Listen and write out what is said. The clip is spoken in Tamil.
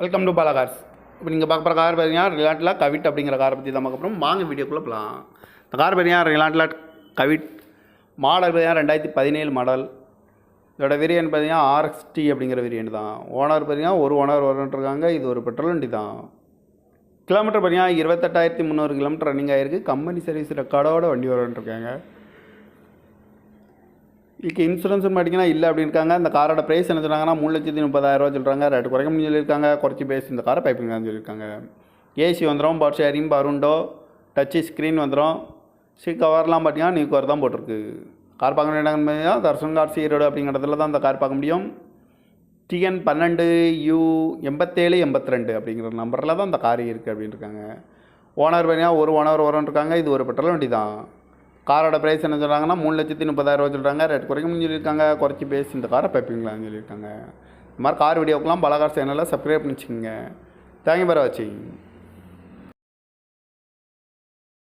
வெல்கம் டு பாலா கார்ஸ் இப்போ நீங்கள் பார்க்க போகிற கார் பார்த்தீங்கன்னா ரிலாட்டில் கவிட் அப்படிங்கிற காரை பற்றி தான் பார்க்க போகிறோம் வாங்க வீடியோக்குள்ளே போகலாம் இந்த கார் பார்த்தீங்கன்னா ரிலாட்டில் கவிட் மாடல் பார்த்தீங்கன்னா ரெண்டாயிரத்தி பதினேழு மாடல் இதோட வேரியன்ட் பார்த்தீங்கன்னா ஆர்எக்ஸ்டி அப்படிங்கிற வேரியன்ட் தான். ஓனர் பார்த்தீங்கன்னா ஒரு ஓனர் இருக்காங்க இது ஒரு பெட்ரோல் வண்டி தான். கிலோமீட்டர் பார்த்தீங்கன்னா இருபத்தெட்டாயிரத்தி முந்நூறு கிலோமீட்டர் ரன்னிங் ஆகிருக்கு கம்பெனி சர்வீஸ் ரெக்கார்டோட வண்டி இருக்காங்க இதுக்கு இன்சூரன்ஸும் பார்த்தீங்கன்னா இல்லை அப்படின்னு இருக்காங்க இந்த காரோட ப்ரைஸ் என்ன சொன்னாங்கன்னா மூணு லட்சத்தி முப்பதாயிரரூவா சொல்கிறாங்க ரேட்டு குறைக்க முடியும் சொல்லியிருக்காங்க. குறைச்சி பேசி இந்த காரை பைப்பிங் தான் சொல்லியிருக்காங்க. ஏசி வந்துடும் பவர் ஷேரிங் பருண்டோ டச்சு ஸ்க்ரீன் வந்துடும் சீட் கவர்லாம் பார்த்தீங்கன்னா நியூ கவர் தான் போட்டிருக்கு. கார் பார்க்க வேண்டிய தர்சன் கார் சீரோடு அப்படிங்கிறதுல தான் அந்த கார் பார்க்க முடியும். டிஎன் பன்னெண்டு யூ எண்பத்தேழு எண்பத்தி ரெண்டு அப்படிங்கிற நம்பரில் தான் அந்த கார் இருக்குது அப்படின்னு இருக்காங்க ஓனர் பார்த்தீங்கன்னா ஒரு ஓனர் வரன்னு இருக்காங்க இது ஒரு பெட்ரோல் வண்டி தான் காரோட ப்ரைஸ் என்ன சொல்கிறாங்கன்னா மூணு லட்சத்தி முப்பதாயிரரூவா சொல்கிறாங்க ரேட் குறைக்க முடியும் சொல்லியிருக்காங்க. குறைச்சி பேசி இந்த காரை பைப்பிங்களான்னு சொல்லியிருக்காங்க. இந்த மாதிரி கார் வீடியோக்கெலாம் பல கார் சேனலில் சப்ஸ்கிரைப் பண்ணி வச்சுக்கோங்க தேங்க்யூ ஃபார் வாட்சிங்